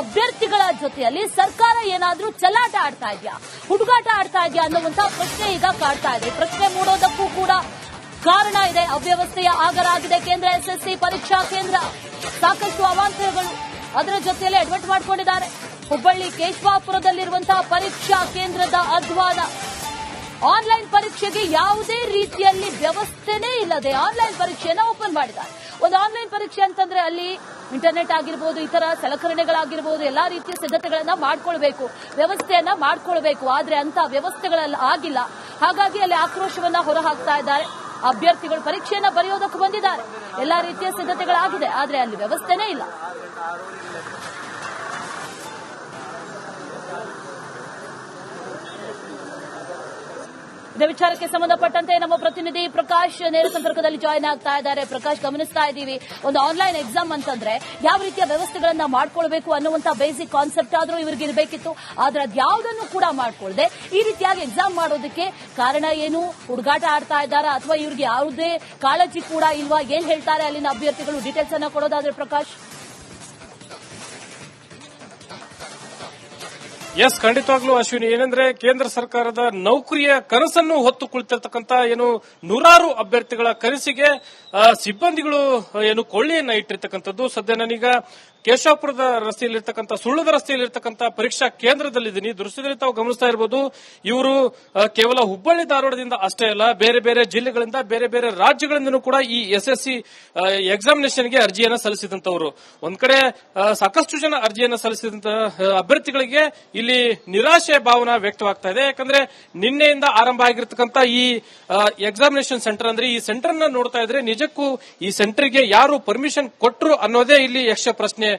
ಅಭ್ಯರ್ಥಿಗಳ ಜೊತೆಯಲ್ಲಿ ಸರ್ಕಾರ ಏನಾದ್ರೂ ಚಲಾಟ ಆಡ್ತಾ ಇದೆಯಾ? ಹುಡುಗಾಟ ಆಡ್ತಾ ಇದೆಯಾ ಅನ್ನುವಂತ ಪ್ರಶ್ನೆ ಈಗ ಕಾಡ್ತಾ ಇದೆ. ಪ್ರಶ್ನೆ ಮೂಡೋದಕ್ಕೂ ಕೂಡ ಕಾರಣ ಇದೆ. ಅವ್ಯವಸ್ಥೆಯ ಆಗರ ಆಗಿದೆ. ಕೇಂದ್ರ ಎಸ್ಎಸ್ಸಿ ಪರೀಕ್ಷಾ ಕೇಂದ್ರ. ಸಾಕಷ್ಟು ಅವಾಂತರಗಳು ಅದರ ಜೊತೆಯಲ್ಲಿ ಅಡ್ಮಿಟ್ ಮಾಡಿಕೊಂಡಿದ್ದಾರೆ. ಹುಬ್ಬಳ್ಳಿ ಕೇಶವಾಪುರದಲ್ಲಿರುವಂತಹ ಪರೀಕ್ಷಾ ಕೇಂದ್ರದ ಅಧ್ವಾನ ಆನ್ಲೈನ್ ಪರೀಕ್ಷೆಗೆ ಯಾವುದೇ ರೀತಿಯಲ್ಲಿ ವ್ಯವಸ್ಥೆನೇ ಇಲ್ಲದೆ ಆನ್ಲೈನ್ ಪರೀಕ್ಷೆಯನ್ನು ಓಪನ್ ಮಾಡಿದ್ದಾರೆ. ಒಂದು ಆನ್ಲೈನ್ ಪರೀಕ್ಷೆ ಅಂತಂದ್ರೆ ಅಲ್ಲಿ ಇಂಟರ್ನೆಟ್ ಆಗಿರ್ಬೋದು, ಇತರ ಸಲಕರಣೆಗಳಾಗಿರ್ಬೋದು, ಎಲ್ಲಾ ರೀತಿಯ ಸಿದ್ಧತೆಗಳನ್ನ ಮಾಡ್ಕೊಳ್ಬೇಕು, ವ್ಯವಸ್ಥೆಯನ್ನ ಮಾಡ್ಕೊಳ್ಬೇಕು. ಆದ್ರೆ ಅಂತ ವ್ಯವಸ್ಥೆಗಳೆಲ್ಲ ಆಗಿಲ್ಲ. ಹಾಗಾಗಿ ಅಲ್ಲಿ ಆಕ್ರೋಶವನ್ನ ಹೊರಹಾಕ್ತಾ ಇದ್ದಾರೆ. ಅಭ್ಯರ್ಥಿಗಳು ಪರೀಕ್ಷೆಯನ್ನ ಬರೆಯೋದಕ್ಕೂ ಬಂದಿದ್ದಾರೆ. ಎಲ್ಲಾ ರೀತಿಯ ಸಿದ್ಧತೆಗಳಾಗಿದೆ, ಆದ್ರೆ ಅಲ್ಲಿ ವ್ಯವಸ್ಥೆನೇ ಇಲ್ಲ. ಇದೇ ವಿಚಾರಕ್ಕೆ ಸಂಬಂಧಪಟ್ಟಂತೆ ನಮ್ಮ ಪ್ರತಿನಿಧಿ ಪ್ರಕಾಶ್ ನೇರ ಸಂಪರ್ಕದಲ್ಲಿ ಜಾಯ್ನ್ ಆಗ್ತಾ ಇದ್ದಾರೆ. ಪ್ರಕಾಶ್, ಗಮನಿಸ್ತಾ ಇದ್ದೀವಿ. ಒಂದು ಆನ್ಲೈನ್ ಎಕ್ಸಾಮ್ ಅಂತಂದ್ರೆ ಯಾವ ರೀತಿಯ ವ್ಯವಸ್ಥೆಗಳನ್ನ ಮಾಡ್ಕೊಳ್ಬೇಕು ಅನ್ನುವಂತ ಬೇಸಿಕ್ ಕಾನ್ಸೆಪ್ಟ್ ಆದರೂ ಇವರಿಗೆ ಇರಬೇಕಿತ್ತು. ಆದ್ರೆ ಅದ್ಯಾವುದನ್ನು ಕೂಡ ಮಾಡ್ಕೊಳ್ದೆ. ಈ ರೀತಿಯಾಗಿ ಎಕ್ಸಾಮ್ ಮಾಡೋದಕ್ಕೆ ಕಾರಣ ಏನು? ಹುಡುಗಾಟ ಆಡ್ತಾ ಇದ್ದಾರಾ? ಅಥವಾ ಇವ್ರಿಗೆ ಯಾವುದೇ ಕಾಳಜಿ ಕೂಡ ಇಲ್ವಾ? ಏನ್ ಹೇಳ್ತಾರೆ? ಅಲ್ಲಿನ ಅಭ್ಯರ್ಥಿಗಳು ಡೀಟೇಲ್ಸ್ ಅನ್ನ ಕೊಡೋದಾದ್ರೆ ಪ್ರಕಾಶ್? ಎಸ್, ಖಂಡಿತವಾಗ್ಲೂ ಅಶ್ವಿನಿ. ಏನಂದ್ರೆ ಕೇಂದ್ರ ಸರ್ಕಾರದ ನೌಕರಿಯ ಕನಸನ್ನು ಹೊತ್ತು ಕುಳಿತಿರ್ತಕ್ಕಂತ ಏನು ನೂರಾರು ಅಭ್ಯರ್ಥಿಗಳ ಕನಸಿಗೆ ಸಿಬ್ಬಂದಿಗಳು ಏನು ಕೊಳ್ಳಿಯನ್ನ ಇಟ್ಟಿರ್ತಕ್ಕಂಥದ್ದು. ಸದ್ಯ ನಾನೀಗ ಕೇಶವಾಪುರದ ರಸ್ತೆಯಲ್ಲಿರ್ತಕ್ಕಂಥ, ಸುಳ್ಳದ ರಸ್ತೆಯಲ್ಲಿರ್ತಕ್ಕಂಥ ಪರೀಕ್ಷಾ ಕೇಂದ್ರದಲ್ಲಿದ್ದೀನಿ. ದೃಶ್ಯದಲ್ಲಿ ತಾವು ಗಮನಿಸ್ತಾ ಇರಬಹುದು ಇವರು ಕೇವಲ ಹುಬ್ಬಳ್ಳಿ ಧಾರವಾಡದಿಂದ ಅಷ್ಟೇ ಅಲ್ಲ, ಬೇರೆ ಬೇರೆ ಜಿಲ್ಲೆಗಳಿಂದ, ಬೇರೆ ಬೇರೆ ರಾಜ್ಯಗಳಿಂದನೂ ಕೂಡ ಈ ಎಸ್ಎಸ್ಸಿ ಎಕ್ಸಾಮಿನೇಷನ್ಗೆ ಅರ್ಜಿಯನ್ನ ಸಲ್ಲಿಸಿದಂತವರು ಒಂದ್ ಕಡೆ ಸಾಕಷ್ಟು ಜನ ಅರ್ಜಿಯನ್ನ ಸಲ್ಲಿಸಿದಂತ ಅಭ್ಯರ್ಥಿಗಳಿಗೆ ಇಲ್ಲಿ ನಿರಾಶೆ ಭಾವನ ವ್ಯಕ್ತವಾಗ್ತಾ ಇದೆ. ಯಾಕಂದ್ರೆ ನಿನ್ನೆಯಿಂದ ಆರಂಭ ಆಗಿರತಕ್ಕಂತ ಈ ಎಕ್ಸಾಮಿನೇಷನ್ ಸೆಂಟರ್ ಅಂದ್ರೆ ಈ ಸೆಂಟರ್ನ ನೋಡ್ತಾ ಇದ್ರೆ ನಿಜಕ್ಕೂ ಈ ಸೆಂಟರ್ಗೆ ಯಾರು ಪರ್ಮಿಷನ್ ಕೊಟ್ಟರು ಅನ್ನೋದೇ ಇಲ್ಲಿ ಯಕ್ಷ ಪ್ರಶ್ನೆ.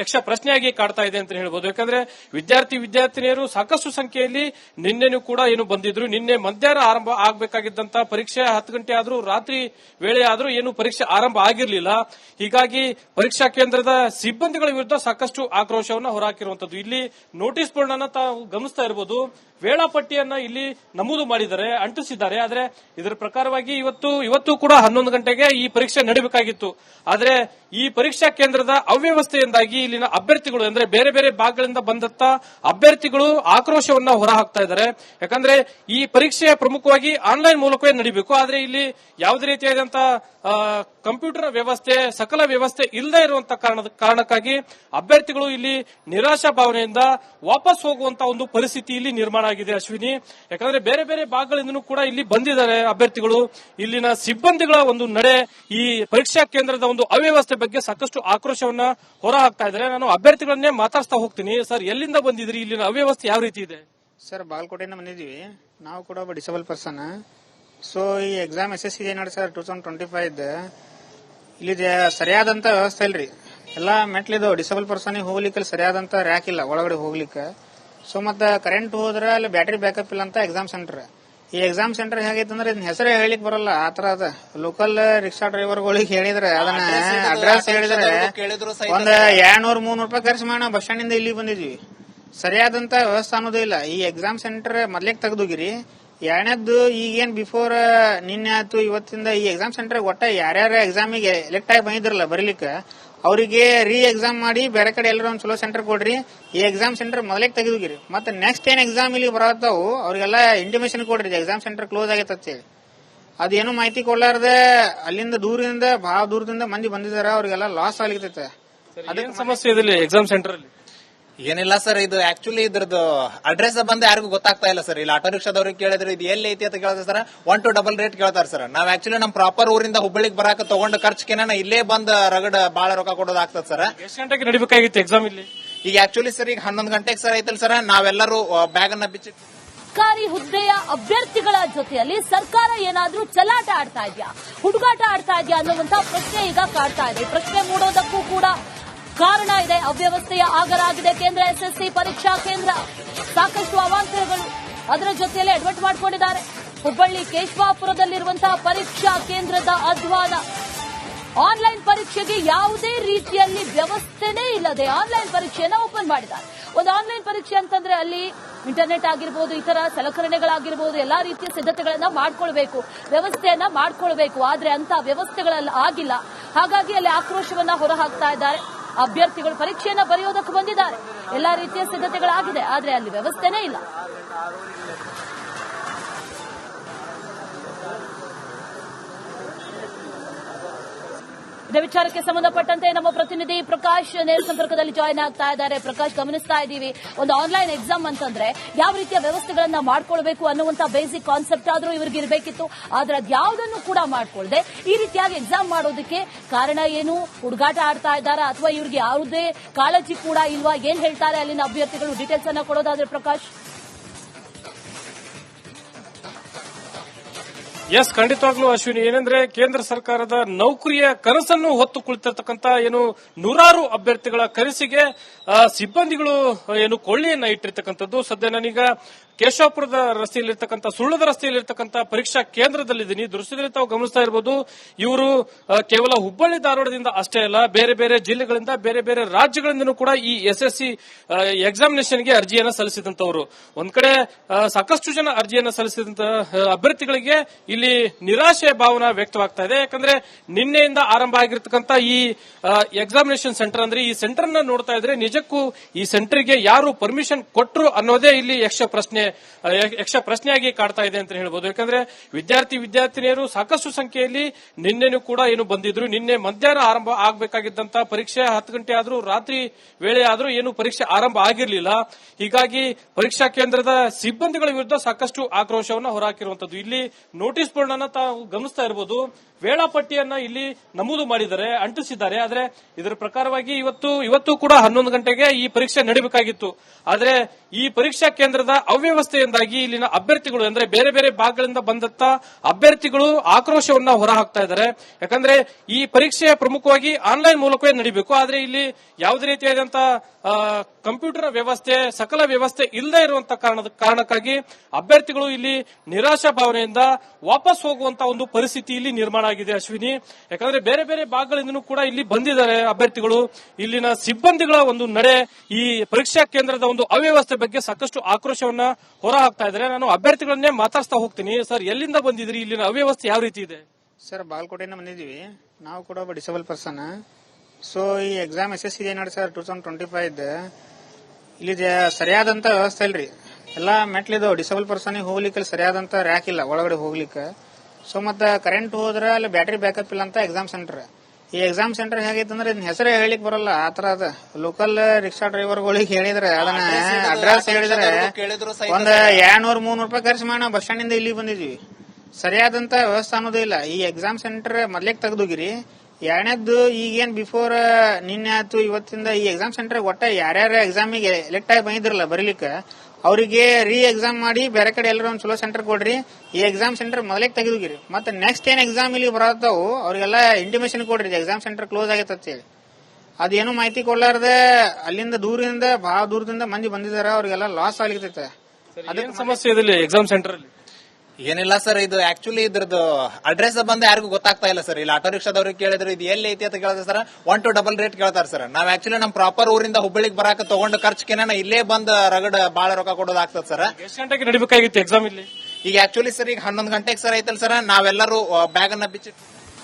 ಯಕ್ಷ ಪ್ರಶ್ನೆಯಾಗಿ ಕಾಡ್ತಾ ಇದೆ ಅಂತ ಹೇಳ್ಬೋದು. ಯಾಕಂದ್ರೆ ವಿದ್ಯಾರ್ಥಿ ವಿದ್ಯಾರ್ಥಿನಿಯರು ಸಾಕಷ್ಟು ಸಂಖ್ಯೆಯಲ್ಲಿ ನಿನ್ನೆನೂ ಕೂಡ ಏನು ಬಂದಿದ್ರು. ನಿನ್ನೆ ಮಧ್ಯಾಹ್ನ ಆರಂಭ ಆಗಬೇಕಾಗಿದ್ದಂತ ಪರೀಕ್ಷೆ ಹತ್ತು ಗಂಟೆ ಆದ್ರೂ, ರಾತ್ರಿ ವೇಳೆ ಆದ್ರೂ ಏನು ಪರೀಕ್ಷೆ ಆರಂಭ ಆಗಿರಲಿಲ್ಲ. ಹೀಗಾಗಿ ಪರೀಕ್ಷಾ ಕೇಂದ್ರದ ಸಿಬ್ಬಂದಿಗಳ ವಿರುದ್ಧ ಸಾಕಷ್ಟು ಆಕ್ರೋಶವನ್ನ ಹೊರಹಾಕಿರುವಂತದ್ದು. ಇಲ್ಲಿ ನೋಟಿಸ್ ಬೋರ್ಡ್ ಅನ್ನ ತಾವು ಗಮನಿಸ್ತಾ ಇರಬಹುದು ವೇಳಾಪಟ್ಟಿಯನ್ನ ಇಲ್ಲಿ ನಮೂದು ಮಾಡಿದ್ದಾರೆ, ಅಂಟಿಸಿದ್ದಾರೆ. ಆದರೆ ಇದರ ಪ್ರಕಾರವಾಗಿ ಇವತ್ತು ಇವತ್ತು ಕೂಡ ಹನ್ನೊಂದು ಗಂಟೆಗೆ ಈ ಪರೀಕ್ಷೆ ನಡೆಯಬೇಕಾಗಿತ್ತು ಆದರೆ ಈ ಪರೀಕ್ಷಾ ಕೇಂದ್ರದ ಅವ್ಯವಸ್ಥೆಯಿಂದಾಗಿ ಇಲ್ಲಿನ ಅಭ್ಯರ್ಥಿಗಳು, ಅಂದ್ರೆ ಬೇರೆ ಬೇರೆ ಭಾಗಗಳಿಂದ ಬಂದತ್ತ ಅಭ್ಯರ್ಥಿಗಳು ಆಕ್ರೋಶವನ್ನ ಹೊರಹಾಕ್ತಾ ಇದ್ದಾರೆ. ಯಾಕಂದ್ರೆ ಈ ಪರೀಕ್ಷೆ ಪ್ರಮುಖವಾಗಿ ಆನ್ಲೈನ್ ಮೂಲಕವೇ ನಡೀಬೇಕು. ಆದರೆ ಇಲ್ಲಿ ಯಾವುದೇ ರೀತಿಯಾದಂತಹ ಕಂಪ್ಯೂಟರ್ ವ್ಯವಸ್ಥೆ, ಸಕಲ ವ್ಯವಸ್ಥೆ ಇಲ್ಲದೆ ಇರುವಂತಹ ಕಾರಣದ ಕಾರಣಕ್ಕಾಗಿ ಅಭ್ಯರ್ಥಿಗಳು ಇಲ್ಲಿ ನಿರಾಶಾ ಭಾವನೆಯಿಂದ ವಾಪಸ್ ಹೋಗುವಂತ ಒಂದು ಪರಿಸ್ಥಿತಿ ಇಲ್ಲಿ ನಿರ್ಮಾಣ ಆಗಿದೆ ಅಶ್ವಿನಿ. ಯಾಕಂದ್ರೆ ಬೇರೆ ಬೇರೆ ಭಾಗಗಳಿಂದನೂ ಕೂಡ ಇಲ್ಲಿ ಬಂದಿದ್ದಾರೆ ಅಭ್ಯರ್ಥಿಗಳು. ಇಲ್ಲಿನ ಸಿಬ್ಬಂದಿಗಳ ಒಂದು ನಡೆ ಈ ಪರೀಕ್ಷಾ ಕೇಂದ್ರದ ಒಂದು ಅವ್ಯವಸ್ಥೆ ಬಗ್ಗೆ ಸಾಕಷ್ಟು ಆಕ್ರೋಶವನ್ನ ಹೊರ ಹಾಕ್ತಾ ಇದ್ದಾರೆ. ನಾನು ಅಭ್ಯರ್ಥಿಗಳನ್ನೇ ಮಾತಾಡ್ತಾ ಹೋಗ್ತೀನಿ. ಸರ್, ಎಲ್ಲಿಂದ ಬಂದಿದ್ರಿ ಇಲ್ಲಿನ ಅವ್ಯವಸ್ಥೆ ಯಾವ ರೀತಿ ಇದೆ? ಸರ್ ಬಾಲ್ಕೋಟೆಯಿಂದ ಬಂದಿದ್ದೀವಿ. ನಾವು ಕೂಡ ಒಬ್ಬ ಡಿಸೇಬಲ್ ಪರ್ಸನ್ ಸೊ ಈ ಎಕ್ಸಾಮ್ ಎಸ್ ಎಸ್ ಸಿ ಏನಾದ್ರು sir two thousand twenty five ಇಲ್ಲಿ ಸರಿಯಾದಂತ ವ್ಯವಸ್ಥೆ ಇಲ್ರಿ. ಎಲ್ಲಾ ಮೆಟ್ಲಿದು ಡಿಸೇಬಲ್ ಪರ್ಸನ್ ಹೋಗ್ಲಿಕ್ಕೆ ಸರಿಯಾದಂತ ರ್ಯಾಕ್ ಇಲ್ಲ ಒಳಗಡೆ ಹೋಗ್ಲಿಕ್ಕೆ. ಸೊ ಮತ್ತೆ ಕರೆಂಟ್ ಹೋದ್ರೆ ಅಲ್ಲಿ ಬ್ಯಾಟ್ರಿ ಬ್ಯಾಕಪ್ ಇಲ್ಲ ಅಂತ ಎಕ್ಸಾಮ್ ಸೆಂಟರ್ ಈ ಎಕ್ಸಾಮ್ ಸೆಂಟರ್ ಹೇಗೈತೆ ಅಂದ್ರೆ ಇದನ್ನ ಹೆಸರೇ ಹೇಳಿಕ್ ಬರಲ್ಲ ಆತರ ತರ ಅದ. ಲೋಕಲ್ ರಿಕ್ಷಾ ಡ್ರೈವರ್ಗಳಿಗೆ ಹೇಳಿದ್ರೆ ಅದನ್ನ ಅಡ್ರೆಸ್ ಹೇಳಿದ್ರೆ ಒಂದ್ ಎರಡ್ನೂರ್ ಮೂರ್ನೂರ್ ರೂಪಾಯಿ ಖರ್ಚು ಮಾಡಿ ಬಸ್ ಸ್ಟ್ಯಾಂಡ್ ಇಂದ ಇಲ್ಲಿ ಬಂದಿದ್ವಿ. ಸರಿಯಾದಂತ ವ್ಯವಸ್ಥೆ ಅನ್ನೋದು ಇಲ್ಲ. ಈ ಎಕ್ಸಾಮ್ ಸೆಂಟರ್ ಮೊದ್ಲೇಕ್ ತೆಗ್ದೋಗಿರಿ ಎರಡನೇದ್ದು ಈಗೇನ್ ಬಿಫೋರ್ ನಿನ್ನೆ ಆಯ್ತು, ಇವತ್ತಿಂದ ಈ ಎಕ್ಸಾಮ್ ಸೆಂಟರ್ ಒಟ್ಟ ಯಾರ್ಯಾರ ಎಕ್ಸಾಮಿಗೆ ಎಲೆಕ್ಟ್ ಆಗಿ ಬಂದಿದ್ರಲ್ಲ ಬರೀಲಿಕ್ಕೆ, ಅವರಿಗೆ ರೀ ಎಕ್ಸಾಮ್ ಮಾಡಿ ಬೇರೆ ಕಡೆ ಎಲ್ಲರೂ ಒಂದು ಚಲೋ ಸೆಂಟರ್ ಕೊಡ್ರಿ. ಈ ಎಕ್ಸಾಮ್ ಸೆಂಟರ್ ಮೊದಲೇ ತೆಗೆದುಗಿರಿ. ಮತ್ತೆ ನೆಕ್ಸ್ಟ್ ಏನ್ ಎಕ್ಸಾಮ್ ಇಲ್ಲಿ ಬರತ್ತಾವು ಅವ್ರಿಗೆಲ್ಲ ಇಂಟಿಮೇಶನ್ ಕೊಡ್ರಿ. ಎಕ್ಸಾಮ್ ಸೆಂಟರ್ ಕ್ಲೋಸ್ ಆಗೈತೆ ಅಂತೇಳಿ ಅದೇನು ಮಾಹಿತಿ ಕೊಡ್ಲಾರ್ದೆ ಅಲ್ಲಿಂದ ದೂರದಿಂದ ಬಹಳ ದೂರದಿಂದ ಮಂದಿ ಬಂದಿದಾರ, ಅವ್ರಿಗೆಲ್ಲ ಲಾಸ್ ಆಗ್ಲಿಕ್ಕೆ ಸಮಸ್ಯೆ ಎಕ್ಸಾಮ್ ಸೆಂಟರ್ ಅಲ್ಲಿ? ಏನಿಲ್ಲ ಸರ್ ಇದು ಆಕ್ಚುಲಿ ಇದ್ರದ್ದು ಅಡ್ರೆಸ್ ಬಂದು ಯಾರಿಗೂ ಗೊತ್ತಾಗ್ತಾ ಇಲ್ಲ ಸರ್ ಇಲ್ಲಿ ಆಟೋ ರಿಕ್ಷಾದವ್ರಿಗೆ ಕೇಳಿದ್ರೆ ಇದು ಎಲ್ಲಿ ಐತಿ ಅಂತ ಕೇಳಿದ್ರೆ sir one to double rate ಕೇಳ್ತಾರೆ ಸರ್ ನಾವ್ ಆಕ್ಚುಲಿ ನಮ್ ಪ್ರಾಪರ್ ಊರಿಂದ ಹುಬ್ಬಳ್ಳಿಗೆ ಬರಾಕ ತಗೊಂಡ ಖರ್ಚಿಗೆನ ಇಲ್ಲೇ ಬಂದ್ ರಗಡ ಬಾಳ ರೊಕ್ಕ ಕೊಡೋದು ಆಗ್ತದೆ ಸರ್ ಎಷ್ಟು ಗಂಟೆಗೆ ನಡಿಬೇಕಾಗಿತ್ತು ಎಕ್ಸಾಮ್ ಇಲ್ಲಿ? ಈಗ ಆಕ್ಚುಲಿ ಸರ್ ಈಗ ಹನ್ನೊಂದು ಗಂಟೆಗೆ ಸರ್ ಐತಲ್ ಸರ್ ನಾವೆಲ್ಲರೂ ಬ್ಯಾಗ್ ಅನ್ನ ಬಿಚ್ಚಿ ಸರ್ಕಾರಿ ಹುದ್ದೆಯ ಅಭ್ಯರ್ಥಿಗಳ ಜೊತೆಯಲ್ಲಿ ಸರ್ಕಾರ ಏನಾದ್ರೂ ಚಲಾಟ ಆಡ್ತಾ ಇದೆಯಾ? ಹುಡುಗಾಟ ಆಡ್ತಾ ಇದೆಯಾ ಅನ್ನುವಂತ ಪ್ರಶ್ನೆ ಈಗ ಕಾಡ್ತಾ ಇದೆ. ಪ್ರಶ್ನೆ ಮೂಡೋದಕ್ಕೂ ಕೂಡ ಕಾರಣ ಇದೆ. ಅವ್ಯವಸ್ಥೆಯ ಆಗರಾಗಿದೆ. ಕೇಂದ್ರ ಎಸ್ಎಸ್ಸಿ ಪರೀಕ್ಷಾ ಕೇಂದ್ರ. ಸಾಕಷ್ಟು ಅವಾಂತರಗಳು ಅದರ ಜೊತೆಯಲ್ಲಿ ಅಡ್ವರ್ಟ್ ಮಾಡಿಕೊಂಡಿದ್ದಾರೆ. ಹುಬ್ಬಳ್ಳಿ ಕೇಶವಾಪುರದಲ್ಲಿರುವಂತಹ ಪರೀಕ್ಷಾ ಕೇಂದ್ರದ ಅಧ್ವಾನ. ಆನ್ಲೈನ್ ಪರೀಕ್ಷೆಗೆ ಯಾವುದೇ ರೀತಿಯಲ್ಲಿ ವ್ಯವಸ್ಥೆನೇ ಇಲ್ಲದೆ ಆನ್ಲೈನ್ ಪರೀಕ್ಷೆಯನ್ನು ಓಪನ್ ಮಾಡಿದ್ದಾರೆ. ಒಂದು ಆನ್ಲೈನ್ ಪರೀಕ್ಷೆ ಅಂತಂದ್ರೆ ಅಲ್ಲಿ ಇಂಟರ್ನೆಟ್ ಆಗಿರ್ಬೋದು, ಇತರ ಸಲಕರಣೆಗಳಾಗಿರ್ಬೋದು, ಎಲ್ಲಾ ರೀತಿಯ ಸಿದ್ಧತೆಗಳನ್ನ ಮಾಡಿಕೊಳ್ಬೇಕು, ವ್ಯವಸ್ಥೆಯನ್ನ ಮಾಡಿಕೊಳ್ಬೇಕು. ಆದ್ರೆ ಅಂತ ವ್ಯವಸ್ಥೆಗಳೆಲ್ಲ ಆಗಿಲ್ಲ. ಹಾಗಾಗಿ ಅಲ್ಲಿ ಆಕ್ರೋಶವನ್ನ ಹೊರಹಾಕ್ತಾ ಇದ್ದಾರೆ. ಅಭ್ಯರ್ಥಿಗಳು ಪರೀಕ್ಷೆಯನ್ನು ಬರೆಯುವುದಕ್ಕೆ ಬಂದಿದ್ದಾರೆ. ಎಲ್ಲಾ ರೀತಿಯ ಸಿದ್ಧತೆಗಳಾಗಿದೆ ಆದರೆ ಅಲ್ಲಿ ವ್ಯವಸ್ಥೆನೇ ಇಲ್ಲ. ವಿಚಾರಕ್ಕೆ ಸಂಬಂಧಪಟ್ಟಂತೆ ನಮ್ಮ ಪ್ರತಿನಿಧಿ ಪ್ರಕಾಶ್ ನೇರ ಸಂಪರ್ಕದಲ್ಲಿ ಜಾಯ್ನ್ ಆಗ್ತಾ ಇದ್ದಾರೆ. ಪ್ರಕಾಶ್, ಗಮನಿಸ್ತಾ ಇದ್ದೀವಿ. ಒಂದು ಆನ್ಲೈನ್ ಎಕ್ಸಾಮ್ ಅಂತಂದ್ರೆ ಯಾವ ರೀತಿಯ ವ್ಯವಸ್ಥೆಗಳನ್ನ ಮಾಡ್ಕೊಳ್ಬೇಕು ಅನ್ನುವಂತ ಬೇಸಿಕ್ ಕಾನ್ಸೆಪ್ಟ್ ಆದರೂ ಇವ್ರಿಗೆ ಇರಬೇಕಿತ್ತು. ಆದ್ರೆ ಅದ್ಯಾವುದನ್ನು ಕೂಡ ಮಾಡ್ಕೊಳ್ದೆ. ಈ ರೀತಿಯಾಗಿ ಎಕ್ಸಾಮ್ ಮಾಡೋದಕ್ಕೆ ಕಾರಣ ಏನು? ಹುಡುಗಾಟ ಆಡ್ತಾ ಇದ್ದಾರಾ? ಅಥವಾ ಇವ್ರಿಗೆ ಯಾವುದೇ ಕಾಳಜಿ ಕೂಡ ಇಲ್ವಾ? ಏನ್ ಹೇಳ್ತಾರೆ? ಅಲ್ಲಿನ ಅಭ್ಯರ್ಥಿಗಳು ಡೀಟೇಲ್ಸ್ ಅನ್ನ ಕೊಡೋದಾದ್ರೆ ಪ್ರಕಾಶ್? ಎಸ್, ಖಂಡಿತವಾಗ್ಲೂ ಅಶ್ವಿನಿ. ಏನಂದ್ರೆ ಕೇಂದ್ರ ಸರ್ಕಾರದ ನೌಕರಿಯ ಕನಸನ್ನು ಹೊತ್ತು ಕುಳಿತಿರ್ತಕ್ಕಂತ ಏನು ನೂರಾರು ಅಭ್ಯರ್ಥಿಗಳ ಕನಸಿಗೆ ಸಿಬ್ಬಂದಿಗಳು, ಏನು ಕೊಳ್ಳಿಯನ್ನ ಇಟ್ಟಿರ್ತಕ್ಕಂಥದ್ದು. ಸದ್ಯ ನಾನೀಗ ಕೇಶವಾಪುರದ ರಸ್ತೆಯಲ್ಲಿರ್ತಕ್ಕಂಥ, ಸುಳ್ಳದ ರಸ್ತೆಯಲ್ಲಿರ್ತಕ್ಕಂಥ ಪರೀಕ್ಷಾ ಕೇಂದ್ರದಲ್ಲಿದ್ದೀನಿ. ದೃಶ್ಯದಲ್ಲಿ ತಾವು ಗಮನಿಸ್ತಾ ಇರಬಹುದು ಇವರು ಕೇವಲ ಹುಬ್ಬಳ್ಳಿ ಧಾರವಾಡದಿಂದ ಅಷ್ಟೇ ಅಲ್ಲ, ಬೇರೆ ಬೇರೆ ಜಿಲ್ಲೆಗಳಿಂದ, ಬೇರೆ ಬೇರೆ ರಾಜ್ಯಗಳಿಂದನೂ ಕೂಡ ಈ ಎಸ್ಎಸ್ಸಿ ಎಕ್ಸಾಮಿನೇಷನ್ಗೆ ಅರ್ಜಿಯನ್ನ ಸಲ್ಲಿಸಿದಂತವರು ಒಂದ್ ಕಡೆ ಸಾಕಷ್ಟು ಜನ ಅರ್ಜಿಯನ್ನ ಸಲ್ಲಿಸಿದಂತ ಅಭ್ಯರ್ಥಿಗಳಿಗೆ ಇಲ್ಲಿ ನಿರಾಶೆ ಭಾವನೆ ವ್ಯಕ್ತವಾಗ್ತಾ ಇದೆ. ಯಾಕಂದ್ರೆ ನಿನ್ನೆಯಿಂದ ಆರಂಭ ಆಗಿರ್ತಕ್ಕಂಥ ಈ ಎಕ್ಸಾಮಿನೇಷನ್ ಸೆಂಟರ್ ಅಂದ್ರೆ ಈ ಸೆಂಟರ್ನ ನೋಡ್ತಾ ಇದ್ರೆ ನಿಜಕ್ಕೂ ಈ ಸೆಂಟರ್ಗೆ ಯಾರು ಪರ್ಮಿಷನ್ ಕೊಟ್ಟರು ಅನ್ನೋದೇ ಇಲ್ಲಿ ಯಕ್ಷ ಪ್ರಶ್ನೆ. ಯಕ್ಷ ಪ್ರಶ್ನೆಯಾಗಿ ಕಾಡ್ತಾ ಇದೆ ಅಂತ ಹೇಳ್ಬೋದು. ಯಾಕಂದ್ರೆ ವಿದ್ಯಾರ್ಥಿ ವಿದ್ಯಾರ್ಥಿನಿಯರು ಸಾಕಷ್ಟು ಸಂಖ್ಯೆಯಲ್ಲಿ ನಿನ್ನೆನೂ ಕೂಡ ಏನು ಬಂದಿದ್ರು. ನಿನ್ನೆ ಮಧ್ಯಾಹ್ನ ಆರಂಭ ಆಗಬೇಕಾಗಿದ್ದಂತ ಪರೀಕ್ಷೆ ಹತ್ತು ಗಂಟೆ ಆದ್ರೂ, ರಾತ್ರಿ ವೇಳೆ ಆದ್ರೂ ಏನು ಪರೀಕ್ಷೆ ಆರಂಭ ಆಗಿರಲಿಲ್ಲ. ಹೀಗಾಗಿ ಪರೀಕ್ಷಾ ಕೇಂದ್ರದ ಸಿಬ್ಬಂದಿಗಳ ವಿರುದ್ಧ ಸಾಕಷ್ಟು ಆಕ್ರೋಶವನ್ನ ಹೊರಹಾಕಿರುವಂತದ್ದು. ಇಲ್ಲಿ ನೋಟಿಸ್ ಬೋರ್ಡ್ ಅನ್ನ ತಾವು ಗಮನಿಸ್ತಾ ಇರಬಹುದು ವೇಳಾಪಟ್ಟಿಯನ್ನ ಇಲ್ಲಿ ನಮೂದು ಮಾಡಿದ್ದಾರೆ, ಅಂಟಿಸಿದ್ದಾರೆ. ಆದರೆ ಇದರ ಪ್ರಕಾರವಾಗಿ ಇವತ್ತು ಇವತ್ತು ಕೂಡ ಹನ್ನೊಂದು ಗಂಟೆಗೆ ಈ ಪರೀಕ್ಷೆ ನಡೆಯಬೇಕಾಗಿತ್ತು ಆದರೆ ಈ ಪರೀಕ್ಷಾ ಕೇಂದ್ರದ ಅವ್ಯವಸ್ಥೆಯಿಂದಾಗಿ ಇಲ್ಲಿನ ಅಭ್ಯರ್ಥಿಗಳು, ಅಂದ್ರೆ ಬೇರೆ ಬೇರೆ ಭಾಗಗಳಿಂದ ಬಂದಂತ ಅಭ್ಯರ್ಥಿಗಳು ಆಕ್ರೋಶವನ್ನ ಹೊರಹಾಕ್ತಾ ಇದ್ದಾರೆ. ಯಾಕಂದ್ರೆ ಈ ಪರೀಕ್ಷೆ ಪ್ರಮುಖವಾಗಿ ಆನ್ಲೈನ್ ಮೂಲಕವೇ ನಡೀಬೇಕು. ಆದರೆ ಇಲ್ಲಿ ಯಾವುದೇ ರೀತಿಯಾದಂತಹ ಕಂಪ್ಯೂಟರ್ ವ್ಯವಸ್ಥೆ, ಸಕಲ ವ್ಯವಸ್ಥೆ ಇಲ್ಲದೆ ಇರುವಂತಹ ಕಾರಣದ ಕಾರಣಕ್ಕಾಗಿ ಅಭ್ಯರ್ಥಿಗಳು ಇಲ್ಲಿ ನಿರಾಶಾ ಭಾವನೆಯಿಂದ ವಾಪಸ್ ಹೋಗುವಂತ ಒಂದು ಪರಿಸ್ಥಿತಿ ಇಲ್ಲಿ ನಿರ್ಮಾಣ ಆಗಿದೆ ಅಶ್ವಿನಿ. ಯಾಕಂದ್ರೆ ಬೇರೆ ಬೇರೆ ಭಾಗಗಳಿಂದನೂ ಕೂಡ ಇಲ್ಲಿ ಬಂದಿದ್ದಾರೆ ಅಭ್ಯರ್ಥಿಗಳು. ಇಲ್ಲಿನ ಸಿಬ್ಬಂದಿಗಳ ಒಂದು ನಡೆ ಈ ಪರೀಕ್ಷಾ ಕೇಂದ್ರದ ಒಂದು ಅವ್ಯವಸ್ಥೆ ಬಗ್ಗೆ ಸಾಕಷ್ಟು ಆಕ್ರೋಶವನ್ನ ಹೊರ ಹಾಕ್ತಾ ಇದ್ದಾರೆ. ನಾನು ಅಭ್ಯರ್ಥಿಗಳನ್ನೇ ಮಾತಾಡ್ತಾ ಹೋಗ್ತೀನಿ. ಸರ್, ಎಲ್ಲಿಂದ ಬಂದಿದ್ರಿ ಇಲ್ಲಿನ ಅವ್ಯವಸ್ಥೆ ಯಾವ ರೀತಿ ಇದೆ? ಸರ್ ಬಾಲ್ಕೋಟೆಯಿಂದ ಬಂದಿದ್ದೀವಿ. ನಾವು ಕೂಡ ಒಬ್ಬ ಡಿಸೇಬಲ್ ಪರ್ಸನ್ ಸೊ ಈ ಎಕ್ಸಾಮ್ ಎಸ್ ಎಸ್ ಸಿ ನೋಡಿ sir two thousand twenty five ಇಲ್ಲಿ ಸರಿಯಾದಂತ ವ್ಯವಸ್ಥೆ ಇಲ್ರಿ. ಎಲ್ಲಾ ಮೆಟ್ಲಿದಾವ್ ಡಿಸೇಬಲ್ ಪರ್ಸನ್ ಹೋಗ್ಲಿಕ್ಕೆ ಸರಿಯಾದಂತ ರ್ಯಾಕ್ ಇಲ್ಲ ಒಳಗಡೆ ಹೋಗ್ಲಿಕ್ಕೆ. ಸೊ ಮತ್ತೆ ಕರೆಂಟ್ ಹೋದ್ರೆ ಅಲ್ಲಿ ಬ್ಯಾಟ್ರಿ ಬ್ಯಾಕಪ್ ಇಲ್ಲ ಅಂತ ಎಕ್ಸಾಮ್ ಸೆಂಟರ್ ಈ ಎಕ್ಸಾಮ್ ಸೆಂಟರ್ ಹೇಗೈತೆ ಅಂದ್ರೆ ಇದನ್ನ ಹೆಸರೇ ಹೇಳಿಕ್ ಬರಲ್ಲ ಆತರ ಅದ. ಲೋಕಲ್ ರಿಕ್ಷಾ ಡ್ರೈವರ್ಗಳಿಗೆ ಹೇಳಿದ್ರೆ ಅದನ್ನ ಅಡ್ರೆಸ್ ಹೇಳಿದ್ರೆ ಒಂದ್ ಎರಡ್ನೂರ್ ಮೂರ್ನೂರ್ ರೂಪಾಯಿ ಖರ್ಚು ಮಾಡಿ ನಾವು ಬಸ್ ಸ್ಟ್ಯಾಂಡ್ ಇಂದ ಇಲ್ಲಿ ಬಂದಿದ್ವಿ. ಸರಿಯಾದಂತ ವ್ಯವಸ್ಥೆ ಅನ್ನೋದೇ ಇಲ್ಲ. ಈ ಎಕ್ಸಾಮ್ ಸೆಂಟರ್ ಮೊದ್ಲೇಕ್ ತೆಗ್ದೋಗಿರಿ ಎರಡನೇದ್ದು ಈಗೇನ್ ಬಿಫೋರ್ ನಿನ್ನೆ ಆಯ್ತು, ಇವತ್ತಿಂದ ಈ ಎಕ್ಸಾಮ್ ಸೆಂಟರ್ ಒಟ್ಟ ಯಾರ್ಯಾರ ಎಕ್ಸಾಮಿಗೆ ಎಲೆಕ್ಟ್ ಆಗಿ ಬಂದಿದ್ರಲ್ಲ ಬರೀಲಿಕ್ಕೆ, ಅವರಿಗೆ ರೀ ಎಕ್ಸಾಮ್ ಮಾಡಿ ಬೇರೆ ಕಡೆ ಎಲ್ಲರೂ ಒಂದು ಚಲೋ ಸೆಂಟರ್ ಕೊಡ್ರಿ. ಈ ಎಕ್ಸಾಮ್ ಸೆಂಟರ್ ಮೊದಲೇ ತೆಗೆದುಗಿರಿ ಮತ್ತೆ ನೆಕ್ಸ್ಟ್ ಏನ್ ಎಕ್ಸಾಮ್ ಇಲ್ಲಿ ಬರತ್ತವು ಅವ್ರಿಗೆಲ್ಲ ಇಂಟಿಮೇಷನ್ ಕೊಡ್ರಿ. ಎಕ್ಸಾಮ್ ಸೆಂಟರ್ ಕ್ಲೋಸ್ ಆಗೈತೆ ಅದೇನು ಮಾಹಿತಿ ಕೊಡ್ಲಾರ್ದೆ ಅಲ್ಲಿಂದ ದೂರದಿಂದ ಬಹಳ ದೂರದಿಂದ ಮಂದಿ ಬಂದಿದಾರ, ಅವ್ರಿಗೆಲ್ಲ ಲಾಸ್ ಆಗಿರ್ತೈತೆ ಅದೇನು ಸಮಸ್ಯೆ ಇದೆ ಎಕ್ಸಾಮ್ ಸೆಂಟರ್ ಅಲ್ಲಿ? ಏನಿಲ್ಲ ಸರ್ ಇದು ಆಕ್ಚುಲಿ ಇದ್ರದ್ದು ಅಡ್ರೆಸ್ ಬಂದು ಯಾರಿಗೂ ಗೊತ್ತಾಗ್ತಾ ಇಲ್ಲ ಸರ್ ಇಲ್ಲಿ ಆಟೋ ರಿಕ್ಷಾದವ್ರಿಗೆ ಕೇಳಿದ್ರು ಇದು ಎಲ್ಲಿ ಐತಿ ಅಂತ ಕೇಳಿದ್ರೆ sir one to double rate ಕೇಳ್ತಾರೆ ಸರ್ ನಾವ್ ಆಕ್ಚುಲಿ ನಮ್ ಪ್ರಾಪರ್ ಊರಿಂದ ಹುಬ್ಬಳ್ಳಿಗೆ ಬರಾಕ ತಗೊಂಡು ಖರ್ಚಿಗೆ ಇಲ್ಲೇ ಬಂದು ರಗಡ್ ಬಾಳ ರೊಕ್ಕ ಕೊಡೋದಾಗ್ತದ ಸರ್ ಎಷ್ಟು ಗಂಟೆಗೆ ನಡಿಬೇಕಾಗಿತ್ತು ಎಕ್ಸಾಮ್ ಇಲ್ಲಿ? ಈಗ ಆಕ್ಚುಲಿ ಸರ್ ಈಗ ಹನ್ನೊಂದು ಗಂಟೆಗೆ ಸರ್ ಐತಲ್ ಸರ್ ನಾವೆಲ್ಲರೂ ಬ್ಯಾಗ್ ಅನ್ನ ಬಿಚ್ಚಿ